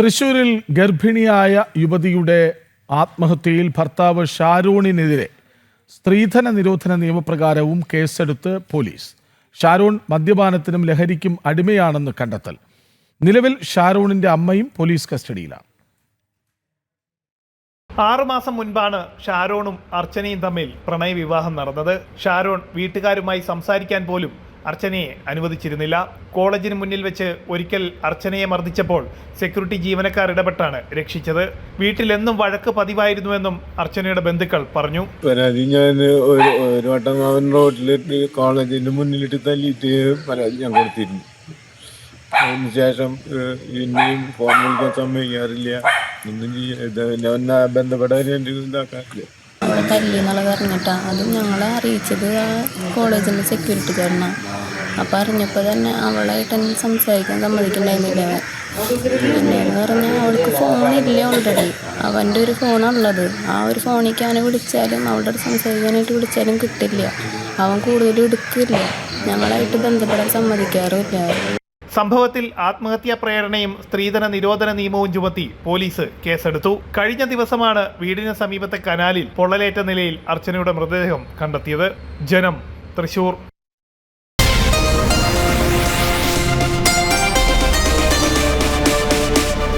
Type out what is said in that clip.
തൃശൂരിൽ ഗർഭിണിയായ യുവതിയുടെ ആത്മഹത്യയിൽ ഭർത്താവ് ഷാരൂണിനെതിരെ സ്ത്രീധന നിരോധന നിയമപ്രകാരവും കേസെടുത്ത് പോലീസ്. ഷാരൂൺ മദ്യപാനത്തിനും ലഹരിക്കും അടിമയാണെന്ന് കണ്ടെത്തൽ. നിലവിൽ ഷാരൂണിന്റെ അമ്മയും പോലീസ് കസ്റ്റഡിയിലാണ്. ആറുമാസം മുൻപാണ് ഷാരോണും അർച്ചനയും തമ്മിൽ പ്രണയവിവാഹം നടന്നത്. ഷാരോൺ വീട്ടുകാരുമായി സംസാരിക്കാൻ പോലും അർച്ചനയെ അനുവദിച്ചിരുന്നില്ല. കോളേജിന് മുന്നിൽ വെച്ച് ഒരിക്കൽ അർച്ചനയെ മർദ്ദിച്ചപ്പോൾ സെക്യൂരിറ്റി ജീവനക്കാർ ഇടപെട്ടാണ് രക്ഷിച്ചത്. വീട്ടിലെന്നും വഴക്ക് പതിവായിരുന്നുവെന്നും അർച്ചനയുടെ ബന്ധുക്കൾ പറഞ്ഞു. പരാതി ഞാൻ ഒരു ഒരു വട്ടം അവൻ റോഡിലിട്ട് കോളേജിന്റെ മുന്നിലിട്ട് തല്ലിയിട്ട് പരാതി ഞാൻ കൊടുത്തിരുന്നു. അതിനുശേഷം ഇനിയും ഫോൺ വിളിക്കാൻ സമ്മതിക്കാറില്ല. ഒന്നും ചെയ്യാ എന്നാ ബന്ധപ്പെടാൻ എന്റെ ഇതാക്കാറില്ല. തല്ലി എന്നുള്ളത് അറിഞ്ഞിട്ടാ അതും ഞങ്ങളെ അറിയിച്ചത് കോളേജിന്റെ സെക്യൂരിറ്റി സെക്യൂരിറ്റി ചേർന്ന അപ്പം അറിഞ്ഞപ്പോൾ തന്നെ അവളായിട്ട് എന്നെ സംസാരിക്കാൻ സമ്മതിക്കണ്ടായിരുന്നില്ല അവൻ. പിന്നെയെന്ന് പറഞ്ഞാൽ അവൾക്ക് ഫോണില്ല ഓൾറെഡി അവന്റെ ഒരു ഫോണുള്ളത് ആ ഒരു ഫോണിലേക്ക് അവനെ വിളിച്ചാലും അവളുടെ സംസാരിക്കാനായിട്ട് വിളിച്ചാലും കിട്ടില്ല. അവൻ കൂടുതലും എടുക്കില്ല. ഞങ്ങളായിട്ട് ബന്ധപ്പെടാൻ സമ്മതിക്കാറുമില്ല. സംഭവത്തിൽ ആത്മഹത്യാ പ്രേരണയും സ്ത്രീധന നിരോധന നിയമവും ചുമത്തി പോലീസ് കേസെടുത്തു. കഴിഞ്ഞ ദിവസമാണ് വീടിന് സമീപത്തെ കനാലിൽ പൊള്ളലേറ്റ നിലയിൽ അർച്ചനയുടെ മൃതദേഹം കണ്ടെത്തിയത്. ജനം തൃശൂർ.